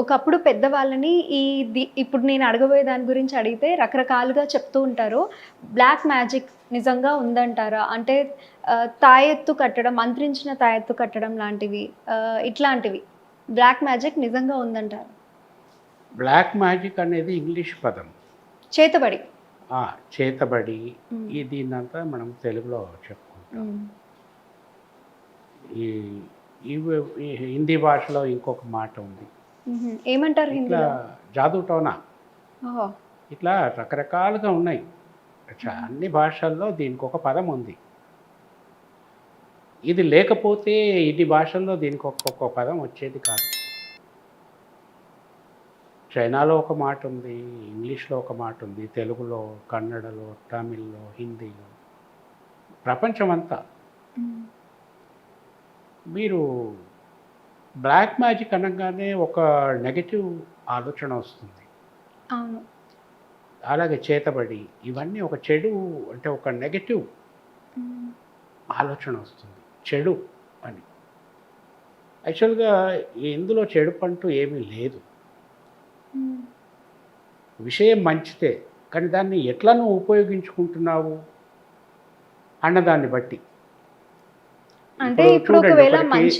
ఒకప్పుడు పెద్దవాళ్ళని ఈ ఇప్పుడు నేను అడగబోయే దాని గురించి అడిగితే రకరకాలుగా చెప్తూ ఉంటారు. బ్లాక్ మ్యాజిక్ నిజంగా ఉందంటారా? అంటే తాయెత్తు కట్టడం మంత్రించిన తాయెత్తు కట్టడం లాంటివి ఇట్లాంటివి. బ్లాక్ మ్యాజిక్ నిజంగా ఉందంటారు? బ్లాక్ మ్యాజిక్ అనేది ఇంగ్లీష్ పదం. చేతబడి. చేతబడి. దీన్నంతా మనం తెలుగులో చెప్పుకుంటాం. ఈ హిందీ భాషలో ఇంకొక మాట ఉంది. ఏమంటారు ఇట్లా జాదు టోనా. ఇట్లా రకరకాలుగా ఉన్నాయి. అన్ని భాషల్లో దీనికి ఒక పదం ఉంది. ఇది లేకపోతే ఇన్ని భాషల్లో దీనికి ఒక్కొక్క పదం వచ్చేది కాదు. చైనాలో ఒక మాట ఉంది ఇంగ్లీష్లో ఒక మాట ఉంది తెలుగులో కన్నడలో తమిళ్ళో హిందీలో. ప్రపంచమంతా. మీరు బ్లాక్ మ్యాజిక్ అనగానే ఒక నెగటివ్ ఆలోచన వస్తుంది. అవును. అలాగే చేతబడి ఇవన్నీ ఒక చెడు అంటే ఒక నెగటివ్. ఆలోచన వస్తుంది. చెడు అని. యాక్చువల్గా ఇందులో చెడు పంటూ ఏమీ లేదు. విషయం మంచిదే కానీ దాన్ని ఎట్లా నువ్వు ఉపయోగించుకుంటున్నావు? అన్నదాన్ని బట్టి. అంటే ఇప్పుడు ఒకవేళ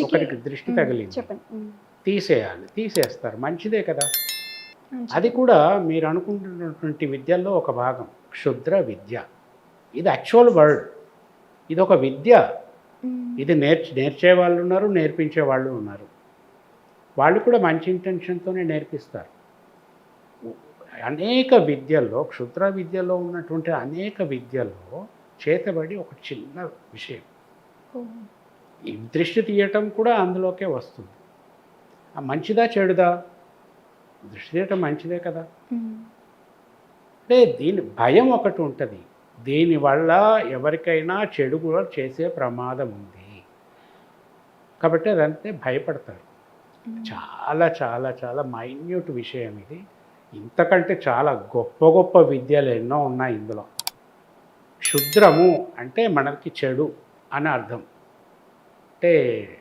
ఒకరికి- దృష్టి. తగిలింది చెప్పండి. తీసేయాలి తీసేస్తారు మంచిదే కదా. అది కూడా మీరు అనుకుంటున్నటువంటి విద్యల్లో ఒక భాగం క్షుద్ర విద్య ఇది యాక్చువల్ వర్డ్ ఇది ఒక విద్య. ఇది నేర్చు నేర్చే వాళ్ళు ఉన్నారు నేర్పించే వాళ్ళు ఉన్నారు వాళ్ళు కూడా మంచి ఇంటెన్షన్తోనే నేర్పిస్తారు అనేక విద్యల్లో క్షుద్ర విద్యలో ఉన్నటువంటి అనేక విద్యల్లో చేతబడి ఒక చిన్న విషయం. ఈ దృష్టి తీయటం కూడా అందులోకే వస్తుంది. ఆ మంచిదా చెడుదా? దృష్టి తీయటం మంచిదే కదా. అంటే దీని భయం ఒకటి ఉంటుంది. దీనివల్ల ఎవరికైనా చెడు కూడా చేసే ప్రమాదం ఉంది. కాబట్టి అదంతే భయపడతారు. చాలా చాలా చాలా మైన్యూట్ విషయం ఇది. ఇంతకంటే చాలా గొప్ప గొప్ప విద్యలు ఎన్నో ఉన్నాయి ఇందులో. క్షుద్రము అంటే మనకి చెడు అని అర్థం. అంటే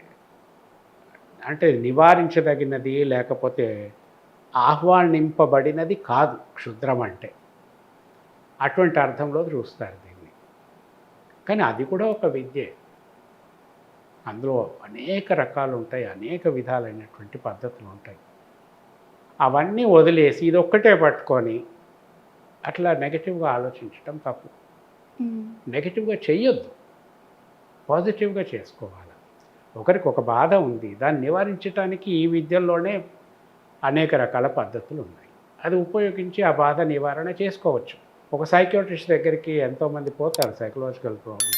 అంటే నివారించదగినది లేకపోతే ఆహ్వానింపబడినది కాదు క్షుద్రం అంటే. అటువంటి అర్థంలో చూస్తారు దీన్ని. కానీ అది కూడా ఒక విద్యే. అందులో అనేక రకాలు ఉంటాయి అనేక విధాలైనటువంటి పద్ధతులు ఉంటాయి. అవన్నీ వదిలేసి ఇది ఒక్కటే పట్టుకొని అట్లా నెగటివ్గా ఆలోచించడం తప్పు. నెగటివ్గా చెయ్యొద్దు. పాజిటివ్గా చేసుకోవాలి. ఒకరికి ఒక బాధ ఉంది. దాన్ని నివారించడానికి ఈ విద్యల్లోనే అనేక రకాల పద్ధతులు ఉన్నాయి అది ఉపయోగించి ఆ బాధ నివారణ చేసుకోవచ్చు. ఒక సైకియాట్రిస్ట్ దగ్గరికి ఎంతోమంది పోతారు సైకలాజికల్ ప్రాబ్లమ్.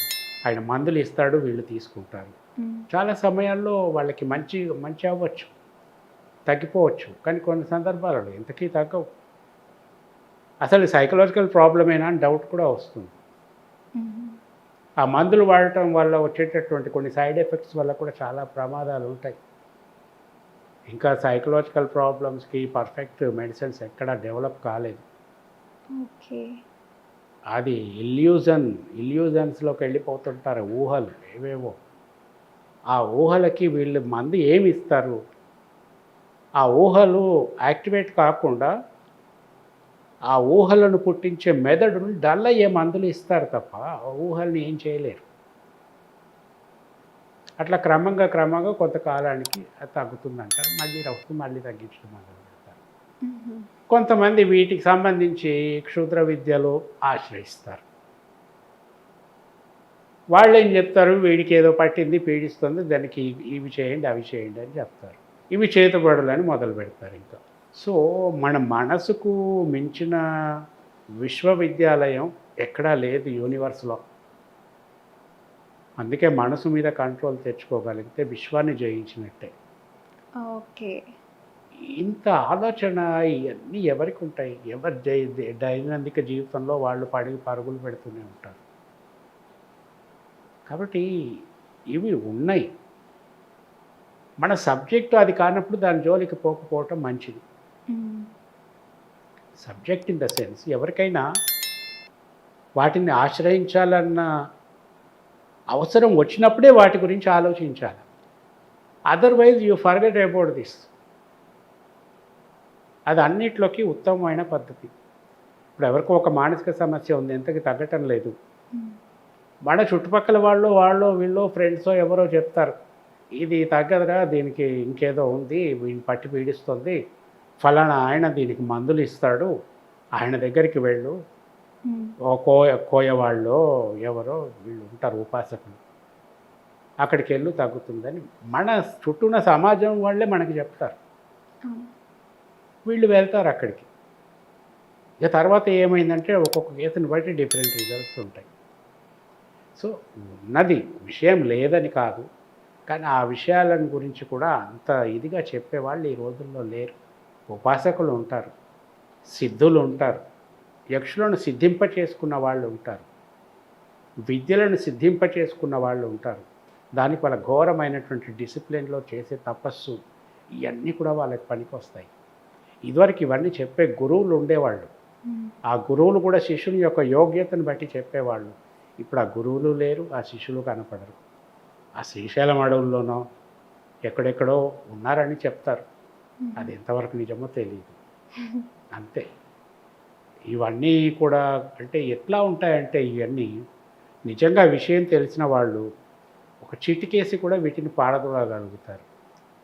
ఆయన మందులు ఇస్తాడు వీళ్ళు తీసుకుంటారు. చాలా సమయాల్లో వాళ్ళకి మంచి మంచి అవ్వచ్చు. తగ్గిపోవచ్చు. కానీ కొన్ని సందర్భాలలో ఇంతకీ తగ్గవు. అసలు సైకలాజికల్ ప్రాబ్లమేనా అని డౌట్ కూడా వస్తుంది. ఆ మందులు వాడటం వల్ల వచ్చేటటువంటి కొన్ని సైడ్ ఎఫెక్ట్స్ వల్ల కూడా చాలా ప్రమాదాలు ఉంటాయి. ఇంకా సైకలాజికల్ ప్రాబ్లమ్స్కి పర్ఫెక్ట్ మెడిసిన్స్ ఎక్కడా డెవలప్ కాలేదు. అది ఇల్యూజన్ ఇల్యూజన్స్లోకి వెళ్ళిపోతుంటారు ఊహలు ఏవేవో. ఆ ఊహలకి వీళ్ళు మందు ఏమి ఇస్తారు? ఆ ఊహలు యాక్టివేట్ కాకుండా ఆ ఊహలను పుట్టించే మెదడును డల్ అయ్యే మందులు ఇస్తారు తప్ప ఆ ఊహల్ని ఏం చేయలేరు. అట్లా క్రమంగా క్రమంగా కొంతకాలానికి అది తగ్గుతుందంటారు. మళ్ళీ వస్తూ మళ్ళీ తగ్గించడం మొదలు పెడతారు. కొంతమంది వీటికి సంబంధించి క్షుద్ర విద్యలు ఆశ్రయిస్తారు. వాళ్ళు ఏం చెప్తారు? వీడికి ఏదో పట్టింది పీడిస్తుంది దానికి ఇవి- ఇవి చేయండి అవి చేయండి అని చెప్తారు. ఇవి చేతబడులని మొదలు పెడతారు ఇంకా. సో మన మనసుకు మించిన విశ్వవిద్యాలయం ఎక్కడా లేదు యూనివర్స్లో. అందుకే మనసు మీద కంట్రోల్ తెచ్చుకోగలిగితే విశ్వాన్ని జయించినట్టే. ఓకే. ఇంత ఆలోచన ఇవన్నీ ఎవరికి ఉంటాయి ఎవరి దైనందిక జీవితంలో వాళ్ళు పడి పరుగులు పెడుతూనే ఉంటారు. కాబట్టి ఇవి ఉన్నాయి. మన సబ్జెక్టు అది కానప్పుడు దాని జోలికి పోకపోవటం మంచిది. సబ్జెక్ట్ ఇన్ ద సెన్స్ ఎవరికైనా వాటిని ఆశ్రయించాలన్న అవసరం వచ్చినప్పుడే వాటి గురించి ఆలోచించాలి. Otherwise you forget about this అది అన్నిట్లోకి ఉత్తమమైన పద్ధతి. ఇప్పుడు ఎవరికో ఒక మానసిక సమస్య ఉంది ఎంతకి తగ్గటం లేదు. మన చుట్టుపక్కల వాళ్ళు వాళ్ళు వీళ్ళు ఫ్రెండ్స్ ఎవరో చెప్తారు. ఇది తగ్గదురా దీనికి ఇంకేదో ఉంది వీడిని పట్టి పీడిస్తుంది. ఫలానా ఆయన దీనికి మందులు ఇస్తాడు. ఆయన దగ్గరికి వెళ్ళు. కోయ కోయవాళ్ళు ఎవరో వీళ్ళు ఉంటారు ఉపాసకులు. అక్కడికి వెళ్ళు తగ్గుతుందని మన చుట్టూ ఉన్న సమాజం వాళ్ళే మనకి చెప్తారు. వీళ్ళు వెళ్తారు అక్కడికి. ఇక తర్వాత ఏమైందంటే ఒక్కొక్క కేసుని బట్టి డిఫరెంట్ రిజల్ట్స్ ఉంటాయి. సో ఉన్నది విషయం లేదని కాదు. కానీ ఆ విషయాలను గురించి కూడా అంత ఇదిగా చెప్పేవాళ్ళు ఈ రోజుల్లో లేరు. ఉపాసకులు ఉంటారు సిద్ధులు ఉంటారు యక్షులను సిద్ధింప చేసుకున్న వాళ్ళు ఉంటారు విద్యలను సిద్ధింప చేసుకున్న వాళ్ళు ఉంటారు. దానికి వాళ్ళ ఘోరమైనటువంటి డిసిప్లిన్లో చేసే తపస్సు ఇవన్నీ కూడా వాళ్ళకి పనికి వస్తాయి ఇదివరకు ఇవన్నీ చెప్పే గురువులు ఉండేవాళ్ళు. ఆ గురువులు కూడా శిష్యుని యొక్క యోగ్యతను బట్టి చెప్పేవాళ్ళు. ఇప్పుడు ఆ గురువులు లేరు ఆ శిష్యులు కనపడరు. ఆ శ్రీశైలం అడవుల్లోనో ఎక్కడెక్కడో ఉన్నారని చెప్తారు. అది ఎంతవరకు నిజమో తెలియదు అంతే. ఇవన్నీ కూడా అంటే ఎట్లా ఉంటాయంటే ఇవన్నీ నిజంగా విషయం తెలిసిన వాళ్ళు ఒక చిటికేసి కూడా వీటిని పారదోలగలుగుతారు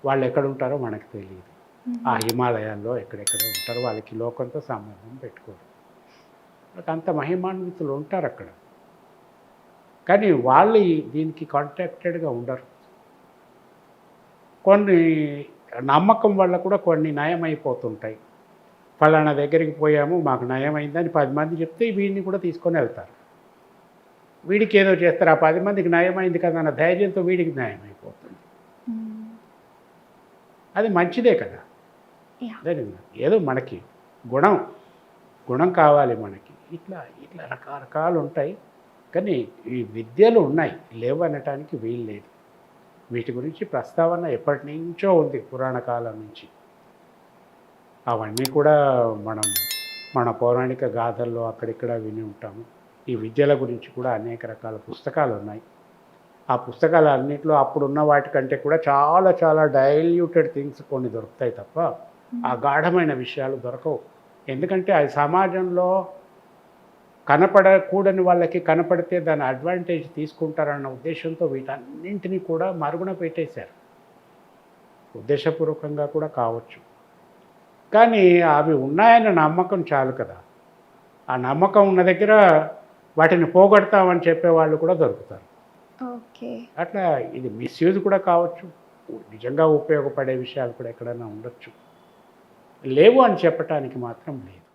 వాళ్ళు ఎక్కడ ఉంటారో మనకు తెలియదు ఆ హిమాలయాల్లో ఎక్కడెక్కడ ఉంటారు వాళ్ళకి లోకంతో సంబంధం పెట్టుకోరు. వాళ్ళకి అంత మహిమాన్వితులు ఉంటారు అక్కడ. కానీ వాళ్ళు దీనికి కాంటాక్టెడ్గా ఉండరు. కొన్ని నమ్మకం వల్ల కూడా కొన్ని నయం అయిపోతుంటాయి ఫలానా దగ్గరికి పోయాము మాకు నయం అయిందని పది మంది చెప్తే వీడిని కూడా తీసుకొని వెళ్తారు. వీడికి ఏదో చేస్తారు ఆ పది మందికి నయం అయింది కదా అన్న ధైర్యంతో వీడికి న్యాయం అయిపోతుంది అది మంచిదే కదా. ఏదో మనకి గుణం గుణం కావాలి మనకి. ఇట్లా ఇట్లా రకరకాలు ఉంటాయి. కానీ ఈ విద్యలు ఉన్నాయి. లేవు అనటానికి వీలు లేదు. వీటి గురించి ప్రస్తావన ఎప్పటి నుంచో ఉంది పురాణ కాలం నుంచి. అవన్నీ కూడా మనం మన పౌరాణిక గాథల్లో అక్కడిక్కడ విని ఉంటాము. ఈ విద్యల గురించి కూడా అనేక రకాల పుస్తకాలు ఉన్నాయి. ఆ పుస్తకాలు అన్నింటిలో అప్పుడున్న వాటికంటే కూడా చాలా చాలా డైల్యూటెడ్ థింగ్స్ కొన్ని దొరుకుతాయి తప్ప ఆ గాఢమైన విషయాలు దొరకవు. ఎందుకంటే అది సమాజంలో కనపడకూడని వాళ్ళకి కనపడితే దాని అడ్వాంటేజ్ తీసుకుంటారన్న ఉద్దేశంతో వీటన్నింటినీ కూడా మరుగున పెట్టేశారు. ఉద్దేశపూర్వకంగా కూడా కావచ్చు. కానీ అవి ఉన్నాయన్న నమ్మకం చాలు కదా. ఆ నమ్మకం ఉన్న దగ్గర వాటిని పోగొడతామని చెప్పే వాళ్ళు కూడా దొరుకుతారు. అట్లా ఇది మిస్యూజ్ కూడా కావచ్చు. నిజంగా ఉపయోగపడే విషయాలు కూడా ఎక్కడైనా ఉండొచ్చు. లేవు అని చెప్పటానికి మాత్రం లేదు.